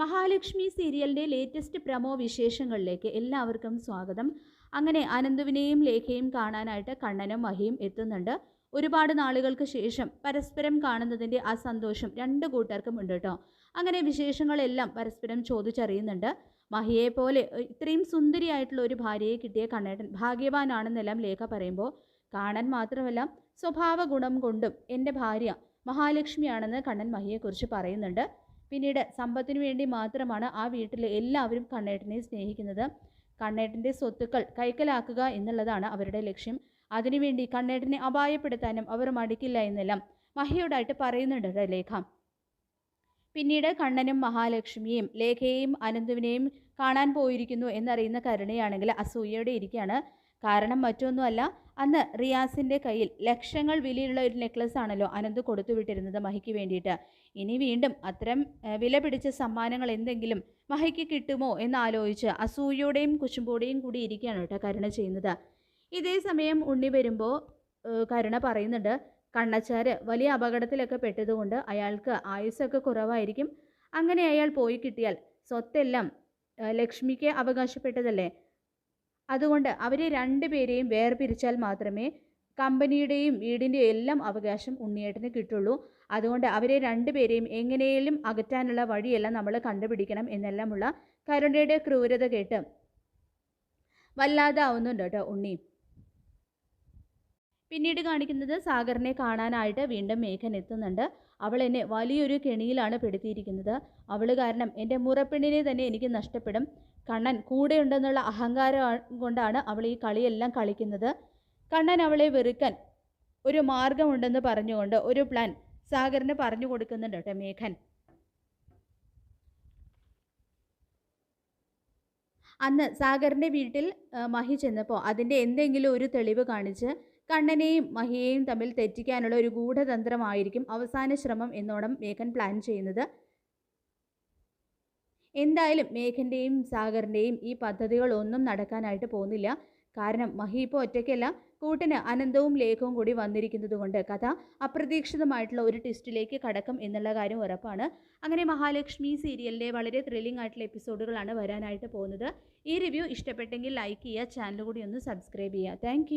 മഹാലക്ഷ്മി സീരിയലിന്റെ latest promo വിശേഷങ്ങളിലേക്ക് എല്ലാവർക്കും സ്വാഗതം. അങ്ങനെ അനന്തുവിനെയും ലേഖയും കാണാനായിട്ട് കണ്ണനും മഹിയും എത്തുന്നുണ്ട്. ഒരുപാട് നാളുകൾക്ക് ശേഷം പരസ്പരം കാണുന്നതിന്റെ ആ സന്തോഷം രണ്ട് കൂട്ടർക്കും ഉണ്ട് കേട്ടോ അങ്ങനെ വിശേഷങ്ങളെല്ലാം പരസ്പരം ചോദിച്ചറിയുന്നുണ്ട്. മഹിയെ പോലെ ഇത്രയും സുന്ദരിയായിട്ടുള്ള ഒരു ഭാര്യയെ കിട്ടിയ കണ്ണേട്ടൻ ഭാഗ്യവാനാണെന്നെല്ലാം ലേഖ പറയുമ്പോൾ കാണാൻ മാത്രമല്ല സ്വഭാവ ഗുണം കൊണ്ടും എന്റെ ഭാര്യ മഹാലക്ഷ്മിയാണെന്ന് കണ്ണൻ മഹിയെക്കുറിച്ച് പറയുന്നുണ്ട്. പിന്നീട് സമ്പത്തിനു വേണ്ടി മാത്രമാണ് ആ വീട്ടിലെ എല്ലാവരും കണ്ണേട്ടനെ സ്നേഹിക്കുന്നത്. കണ്ണേട്ടന്റെ സ്വത്തുക്കൾ കൈക്കലാക്കുക എന്നുള്ളതാണ് അവരുടെ ലക്ഷ്യം. അതിനുവേണ്ടി കണ്ണേട്ടനെ അപായപ്പെടുത്താനും അവർ മടിക്കില്ല എന്നെല്ലാം മഹിയോടായിട്ട് പറയുന്നുണ്ട് ലേഖ. പിന്നീട് കണ്ണനും മഹാലക്ഷ്മിയെയും ലേഖയെയും അനന്തുവിനെയും കാണാൻ പോയിരിക്കുന്നു എന്നറിയുന്ന കരുണയാണെങ്കിൽ അസൂയയോടെ ഇരിക്കുകയാണ്. കാരണം മറ്റൊന്നുമല്ല അന്ന് റിയാസിന്റെ കയ്യിൽ ലക്ഷങ്ങൾ വിലയുള്ള ഒരു നെക്ലസ് ആണല്ലോ അനന്ത് കൊടുത്തു വിട്ടിരുന്നത് മഹിക്ക് വേണ്ടിയിട്ട്. ഇനി വീണ്ടും അത്തരം വില പിടിച്ച സമ്മാനങ്ങൾ എന്തെങ്കിലും മഹിക്ക് കിട്ടുമോ എന്നാലോചിച്ച് അസൂയയോടെയും കുശുമ്പോടെയും കൂടി ഇരിക്കുകയാണ് കേട്ടോ കരുണ ചെയ്യുന്നത്. ഇതേ സമയം ഉണ്ണി വരുമ്പോൾ കരുണ പറയുന്നുണ്ട് കണ്ണച്ചാര് വലിയ അപകടത്തിലൊക്കെ പെട്ടതുകൊണ്ട് അയാൾക്ക് ആയുസ്സൊക്കെ കുറവായിരിക്കും. അങ്ങനെ അയാൾ പോയി കിട്ടിയാൽ സ്വത്തെല്ലാം ലക്ഷ്മിക്ക് അവകാശപ്പെട്ടതല്ലേ? അതുകൊണ്ട് അവരെ രണ്ടുപേരെയും വേർപിരിച്ചാൽ മാത്രമേ കമ്പനിയുടെയും വീടിന്റെയും എല്ലാം അവകാശം ഉണ്ണിയേട്ടന് കിട്ടുള്ളൂ. അതുകൊണ്ട് അവരെ രണ്ടുപേരെയും എങ്ങനെയും അകറ്റാനുള്ള വഴിയെല്ലാം നമ്മൾ കണ്ടുപിടിക്കണം എന്നെല്ലാമുള്ള കരുണയുടെ ക്രൂരത കേട്ട് വല്ലാതാവുന്നുണ്ട് കേട്ടോ ഉണ്ണി. പിന്നീട് കാണിക്കുന്നത് സാഗറിനെ കാണാനായിട്ട് വീണ്ടും മേഘൻ എത്തുന്നുണ്ട്. അവൾ എന്നെ വലിയൊരു കെണിയിലാണ് പെടുത്തിയിരിക്കുന്നത്. അവൾ കാരണം എന്റെ മുറപ്പെണ്ണിനെ തന്നെ എനിക്ക് നഷ്ടപ്പെടും. കണ്ണൻ കൂടെയുണ്ടെന്നുള്ള അഹങ്കാരം കൊണ്ടാണ് അവൾ ഈ കളിയെല്ലാം കളിക്കുന്നത്. കണ്ണൻ അവളെ വെറുക്കാൻ. ഒരു മാർഗമുണ്ടെന്ന് പറഞ്ഞുകൊണ്ട് ഒരു പ്ലാൻ സാഗറിന് പറഞ്ഞു കൊടുക്കുന്നുണ്ട് കേട്ടോ മേഘൻ. അന്ന് സാഗറിന്റെ വീട്ടിൽ മഹി ചെന്നപ്പോൾ അതിന്റെ എന്തെങ്കിലും ഒരു തെളിവ് കാണിച്ച് കണ്ണനെയും മഹിയെയും തമ്മിൽ തെറ്റിക്കാനുള്ള ഒരു ഗൂഢതന്ത്രമായിരിക്കും അവസാന ശ്രമം എന്നോണം മേഘൻ പ്ലാൻ ചെയ്യുന്നത്. എന്തായാലും മേഘന്റെയും സാഗറിന്റെയും ഈ പദ്ധതികളൊന്നും നടക്കാനായിട്ട് പോകുന്നില്ല. കാരണം മഹി ഇപ്പോൾ ഒറ്റയ്ക്കല്ല കൂട്ടിന് അനന്തവും ലേഖവും കൂടി വന്നിരിക്കുന്നത് കൊണ്ട് കഥ അപ്രതീക്ഷിതമായിട്ടുള്ള ഒരു ട്വിസ്റ്റിലേക്ക് കടക്കും എന്നുള്ള കാര്യം ഉറപ്പാണ്. അങ്ങനെ മഹാലക്ഷ്മി സീരിയലിന്റെ വളരെ ത്രില്ലിംഗ് ആയിട്ടുള്ള എപ്പിസോഡുകളാണ് വരാനായിട്ട് പോകുന്നത്. ഈ റിവ്യൂ ഇഷ്ടപ്പെട്ടെങ്കിൽ ലൈക്ക് ചെയ്യുക ചാനൽ കൂടി ഒന്ന് സബ്സ്ക്രൈബ് ചെയ്യുക. താങ്ക്